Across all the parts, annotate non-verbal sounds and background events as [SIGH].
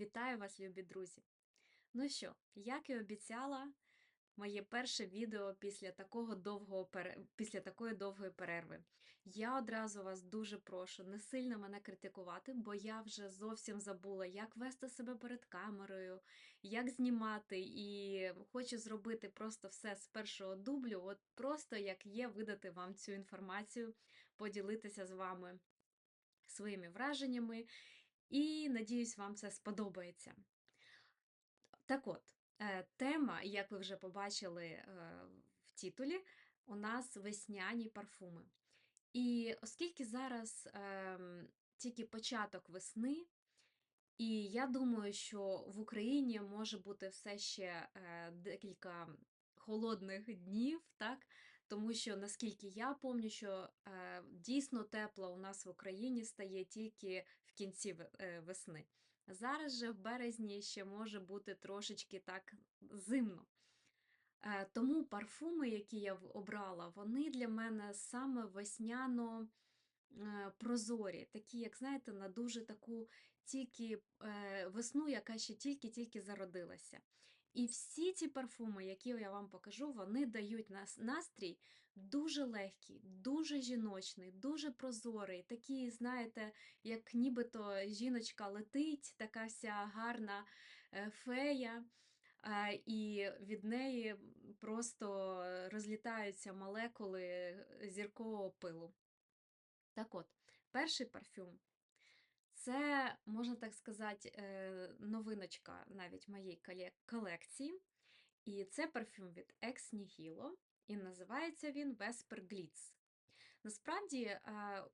Вітаю вас, любі друзі! Ну що, як і обіцяла, моє перше відео після такого довгого після такої довгої перерви. Я одразу вас дуже прошу не сильно мене критикувати, бо я вже зовсім забула, як вести себе перед камерою, як знімати, і хочу зробити просто все з першого дублю, от просто як є, видати вам цю інформацію, поділитися з вами своїми враженнями. І надіюсь, вам це сподобається. Так от, е, тема, як ви вже побачили е, в титулі, у нас весняні парфуми. І оскільки зараз ем, тільки початок весни, і я думаю, що в Україні може бути все ще е, декілька холодних днів, так? Тому що, наскільки я пам'ятаю, що е, дійсно тепло у нас в Україні стає тільки в кінці е, весни. Зараз же в березні ще може бути трошечки так зимно. Е, Тому парфуми, які я обрала, вони для мене саме весняно е, прозорі, такі, як знаєте, на дуже таку тільки е, весну, яка ще тільки-тільки зародилася. І всі ці парфуми, які я вам покажу, вони дають нас настрій дуже легкий, дуже жіночний, дуже прозорий, такий, знаєте, як нібито жіночка летить, така вся гарна е, фея. Е, І від неї просто розлітаються молекули зіркового пилу. Так от, перший парфюм це, можна так сказати, е, новиночка навіть моєї колекції. І це парфюм від Ex Nihilo, і називається він Vesper Glitz. Насправді, е,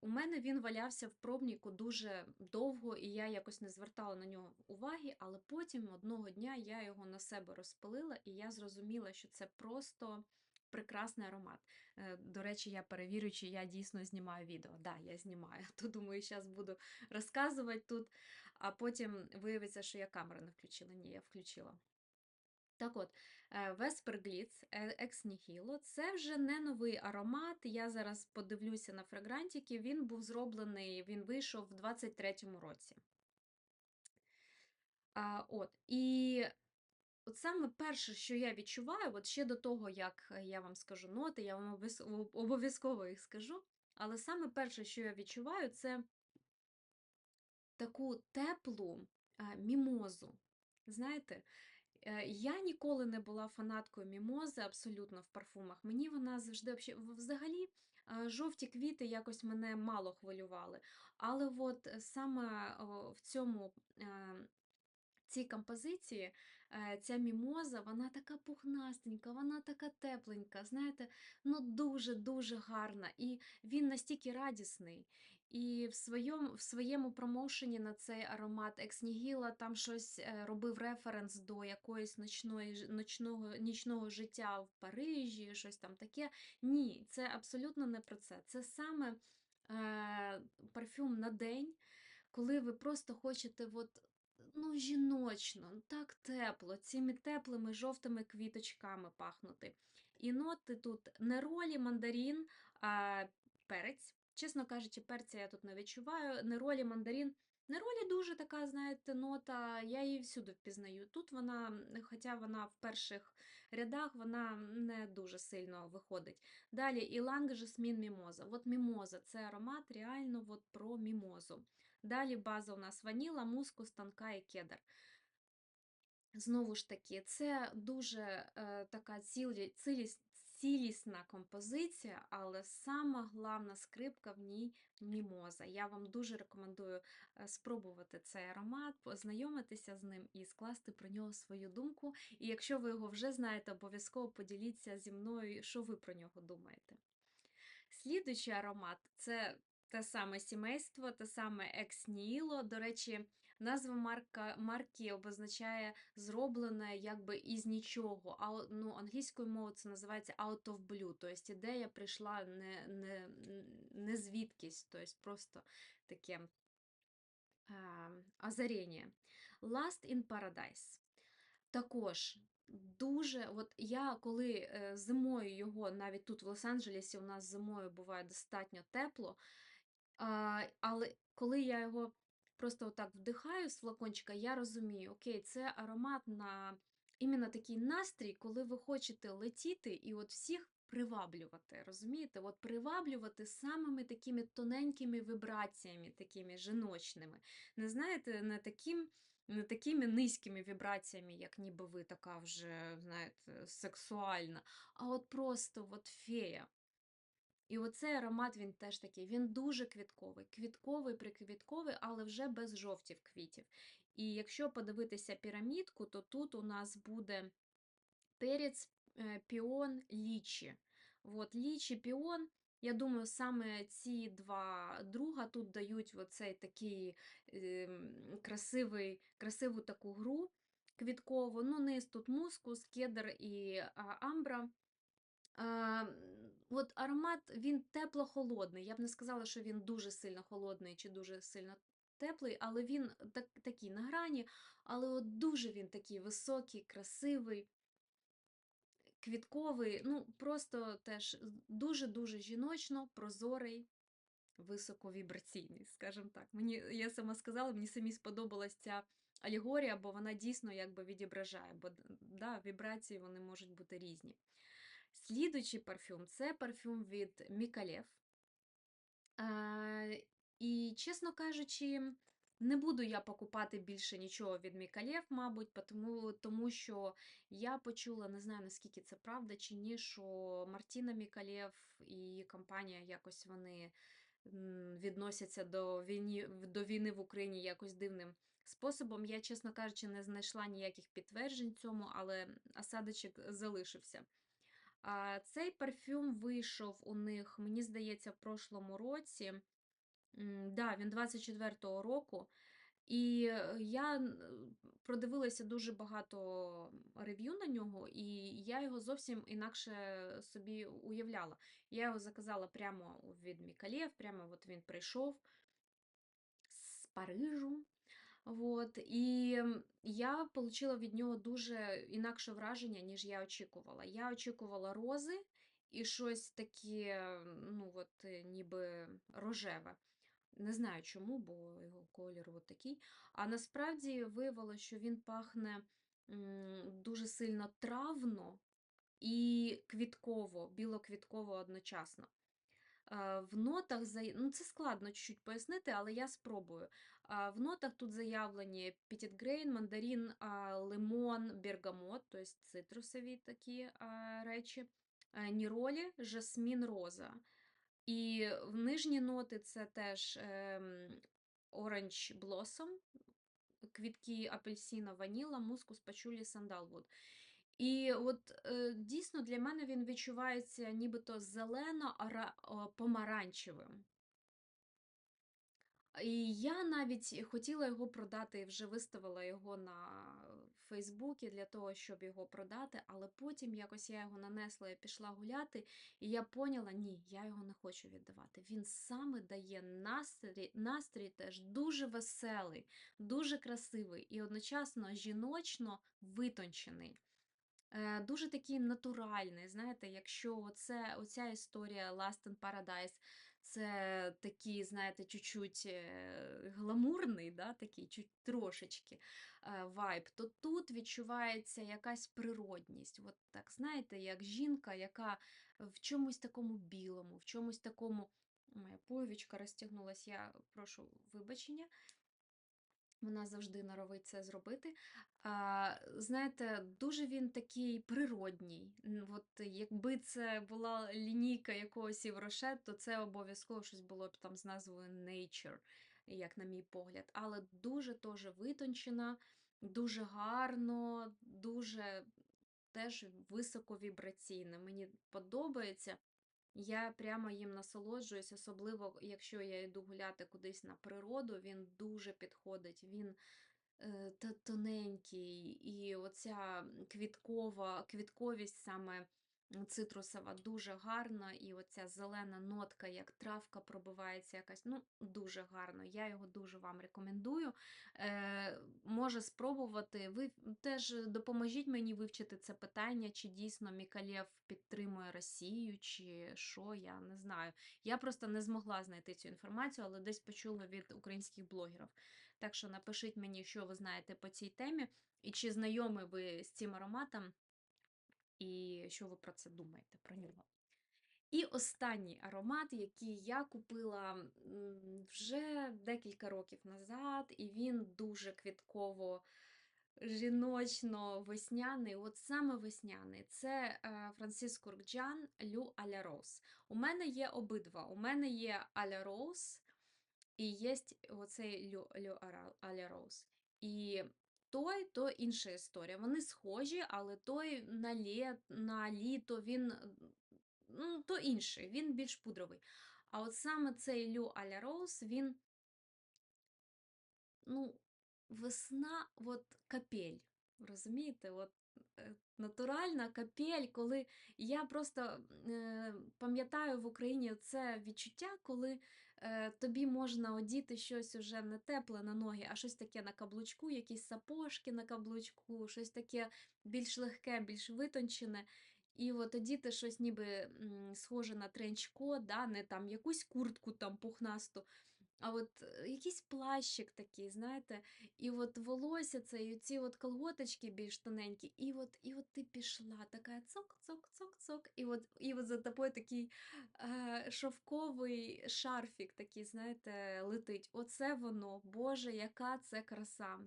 у мене він валявся в пробніку дуже довго, і я якось не звертала на нього уваги, але потім одного дня я його на себе розпилила, і я зрозуміла, що це просто прекрасний аромат. Е, До речі, я перевірю, чи я дійсно знімаю відео. Так, да, я знімаю. [LAUGHS] То думаю, зараз буду розказувати тут, а потім виявиться, що я камеру не включила. Ні, я включила. Так от, е, Vesper Glitz е, Ex Nihilo – це вже не новий аромат. Я зараз подивлюся на фрагрантики. Він був зроблений, він вийшов в 23-му році. А, от, і от саме перше, що я відчуваю, от ще до того, як я вам скажу ноти, я вам обов'язково їх скажу. Але саме перше, що я відчуваю, це таку теплу а, мімозу. Знаєте, Е, Я ніколи не була фанаткою мімози абсолютно в парфумах. Мені вона завжди взагалі е, жовті квіти якось мене мало хвилювали. Але от е, саме в цьому е, цій композиції е, ця мімоза, вона така пухнастенька, вона така тепленька, знаєте, ну дуже-дуже гарна. І він настільки радісний. І в своєму, в своєму промоушені на цей аромат Екснігіла там щось е, робив референс до якоїсь ночної, ночного, нічного життя в Парижі, щось там таке. Ні, це абсолютно не про це. Це саме е, парфюм на день, коли ви просто хочете от, ну, жіночно, ну, так тепло, цими теплими жовтими квіточками пахнути. І ноти тут не ролі мандарин, а перець. Чесно кажучи, перця я тут не відчуваю. Не ролі мандарин. Не дуже така, знаєте, нота, я її всюди впізнаю. Тут вона, хоча вона в перших рядах, вона не дуже сильно виходить. Далі Іланг Жасмін Мімоза. От мімоза це аромат реально от про мімозу. Далі база у нас ваніла, мускус, тонка і кедр. Знову ж таки, це дуже е, така цілі, ціліс, цілісна композиція, але сама головна скрипка в ній мімоза. Я вам дуже рекомендую е, спробувати цей аромат, познайомитися з ним і скласти про нього свою думку. І якщо ви його вже знаєте, обов'язково поділіться зі мною, що ви про нього думаєте. Слідуючий аромат це те саме сімейство, те саме Nihilo. До речі, назва марка, марки обозначає зроблене якби із нічого. А ну, англійською мовою це називається out of blue. Тобто ідея прийшла не, не, не звідкись, тобто просто таке а, озарення. Last in Paradise. Також дуже, от я коли е, зимою його, навіть тут в Лос-Анджелесі у нас зимою буває достатньо тепло, але коли я його просто отак вдихаю з флакончика, я розумію, окей, це аромат на іменно такий настрій, коли ви хочете летіти і от всіх приваблювати. Розумієте? От приваблювати самими такими тоненькими вібраціями, такими жіночними. Не знаєте, не таким. Не такими низькими вібраціями, як ніби ви така вже, знаєте, сексуальна, а от просто от фея. І оцей аромат він теж такий, він дуже квітковий, квітковий, приквітковий, але вже без жовтів квітів. І якщо подивитися пірамідку, то тут у нас буде перець, е, піон, лічі. От, лічі, піон. Я думаю, саме ці два друга тут дають оцей такий ем, красивий, красиву таку гру квіткову. Ну, низ тут мускус, кедр і а, амбра. А, от аромат він тепло-холодний. Я б не сказала, що він дуже сильно холодний чи дуже сильно теплий, але він так, такий на грані, але от дуже він такий високий, красивий, квітковий, ну просто теж дуже-дуже жіночно, прозорий, високовібраційний, скажімо так. Мені, я сама сказала, мені самі сподобалась ця алегорія, бо вона дійсно якби відображає, бо да, вібрації вони можуть бути різні. Слідуючий парфюм це парфюм від Мікалев. Е, і, чесно кажучи, не буду я покупати більше нічого від Мікалєв, мабуть, тому, тому що я почула, не знаю наскільки це правда чи ні, що Мартіна Мікалєв і її компанія якось вони відносяться до війни, до війни в Україні якось дивним способом. Я, чесно кажучи, не знайшла ніяких підтверджень цьому, але осадочок залишився. Цей парфюм вийшов у них, мені здається, в прошлому році. Да, він 24-го року. І е, я продивилася дуже багато рев'ю на нього, і я його зовсім інакше собі уявляла. Я його заказала прямо від Мікалєв, прямо от він прийшов з Парижу. Вот. І я отримала від нього дуже інакше враження, ніж я очікувала. Я очікувала рози і щось таке, ну, от, е, ніби рожеве. Не знаю чому, бо його колір от такий. А насправді виявилося, що він пахне дуже сильно травно і квітково, білоквітково одночасно. Е, В нотах ну це складно чуть-чуть пояснити, але я спробую. В нотах тут заявлені пітітгрейн, мандарин, лимон, бергамот, тобто цитрусові такі речі, ніролі, жасмін, роза. І в нижні ноти це теж Orange Blossom, квітки апельсина, ваніла, мускус, пачулі, сандалвуд. І от е, дійсно для мене він відчувається нібито зелено-помаранчевим. І я навіть хотіла його продати, вже виставила його на Фейсбуці для того, щоб його продати, але потім якось я його нанесла і пішла гуляти, і я поняла, ні, я його не хочу віддавати. Він саме дає настрій, настрій теж дуже веселий, дуже красивий і одночасно жіночно витончений. Е, Дуже такий натуральний, знаєте, якщо оце, оця історія Last in Paradise, це такий, знаєте, чуть-чуть е, гламурний, да, такий, чуть трошечки е, вайб, то тут відчувається якась природність. От так, знаєте, як жінка, яка в чомусь такому білому, в чомусь такому. Моя повічка розтягнулась, я прошу вибачення. Вона завжди норовить це зробити. А, знаєте, дуже він такий природній. От якби це була лінійка якогось Івроше, то це обов'язково щось було б там з назвою Nature, як на мій погляд. Але дуже теж витончена, дуже гарно, дуже теж високовібраційне. Мені подобається. Я прямо їм насолоджуюсь, особливо якщо я йду гуляти кудись на природу, він дуже підходить. Він е, тоненький, і оця квіткова, квітковість саме цитрусова дуже гарна, і оця зелена нотка, як травка пробивається якась, ну, дуже гарно. Я його дуже вам рекомендую. Е, може спробувати. Ви теж допоможіть мені вивчити це питання, чи дійсно Мікалєв підтримує Росію, чи що, я не знаю. Я просто не змогла знайти цю інформацію, але десь почула від українських блогерів. Так що напишіть мені, що ви знаєте по цій темі, і чи знайомі ви з цим ароматом, і що ви про це думаєте про нього. І останній аромат, який я купила вже декілька років назад, і він дуже квітково жіночно-весняний, от саме весняний. Це е, Франсис Куркджан Лю Аля Роуз. У мене є обидва. У мене є Аля Роуз і є оцей Лю Аля Роуз. І той, то інша історія. Вони схожі, але той на, лє, на літо він ну, то інший, він більш пудровий. А от саме цей Лю Аля Роуз, він, ну, весна, от капель. Розумієте? От е, натуральна капель, коли я просто е, пам'ятаю в Україні це відчуття, коли е, тобі можна одіти щось уже не тепле на ноги, а щось таке на каблучку, якісь сапожки на каблучку, щось таке більш легке, більш витончене. І от одіти щось ніби схоже на тренчко, да, не там якусь куртку там пухнасту, а от е, якийсь плащик такий, знаєте, і от волосся це, і ці от колготочки більш тоненькі, і от, і от ти пішла, така цок-цок-цок-цок, і от, і от за тобою такий е, шовковий шарфік такий, знаєте, летить. Оце воно, Боже, яка це краса!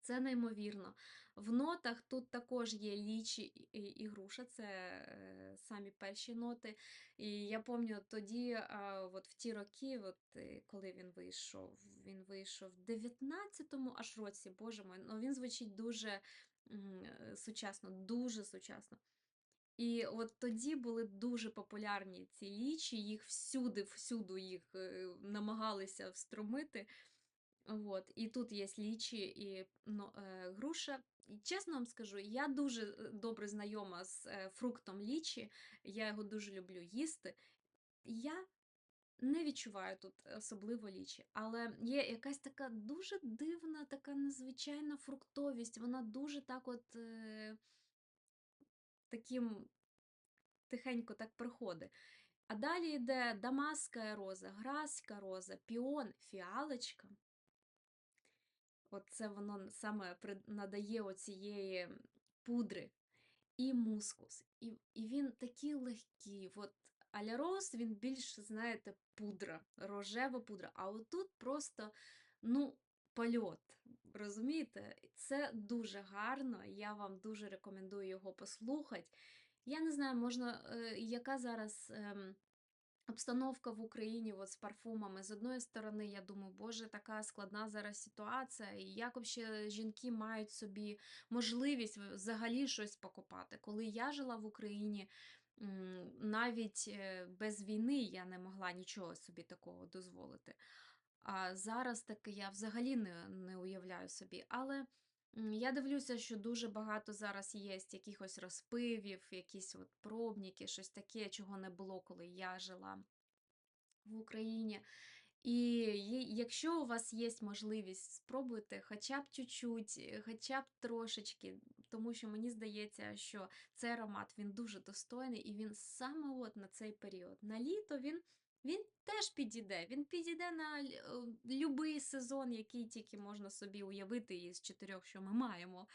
Це неймовірно. В нотах тут також є лічі і, груша, це е, самі перші ноти. І я пам'ятаю тоді, от в ті роки, от, е, коли він вийшов, він вийшов в 19-му аж році, боже мой, ну він звучить дуже е, сучасно, дуже сучасно. І от тоді були дуже популярні ці лічі, їх всюди, всюди їх намагалися встромити. Вот. І тут є лічі і ну, е, груша. І чесно вам скажу, я дуже е, добре знайома з е, фруктом лічі, я його дуже люблю їсти. Я не відчуваю тут особливо лічі, але є якась така дуже дивна, така незвичайна фруктовість. Вона дуже так от е, таким тихенько так проходить. А далі йде дамаска роза, граська роза, піон, фіалочка. Оце воно саме надає оцієї пудри і мускус. І, і він такий легкий. От Аля Роуз, він більш, знаєте, пудра, рожева пудра. А отут просто, ну, польот. Розумієте? Це дуже гарно. Я вам дуже рекомендую його послухати. Я не знаю, можна, е, яка зараз. Обстановка в Україні от з парфумами. З одної сторони, я думаю, боже, така складна зараз ситуація, і як вообще жінки мають собі можливість взагалі щось покупати. Коли я жила в Україні, навіть е, без війни я не могла нічого собі такого дозволити. А зараз таки я взагалі не, не уявляю собі. Але я дивлюся, що дуже багато зараз є якихось розпивів, якісь от пробники, щось таке, чого не було, коли я жила в Україні. І якщо у вас є можливість, спробуйте хоча б чуть-чуть, е, хоча б трошечки, тому що мені здається, що цей аромат він дуже достойний і він саме от на цей період. На літо він, він теж підійде. Він підійде на е, любий сезон, який тільки можна собі уявити із чотирьох, що ми маємо.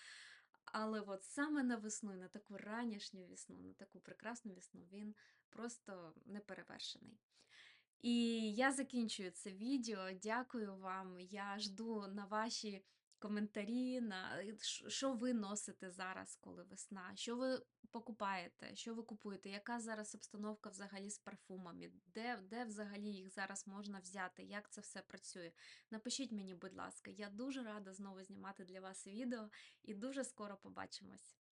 Але от саме на весну, на таку ранішню весну, на таку прекрасну весну, він просто неперевершений. І я закінчую це відео. Дякую вам. Я жду на ваші коментарі, на е, що ви носите зараз, коли весна, що ви покупаєте, що ви купуєте, яка зараз обстановка взагалі з парфумами, де, де взагалі їх зараз можна взяти, як це все працює. Напишіть мені, будь ласка, я дуже рада знову знімати для вас відео і дуже скоро побачимось.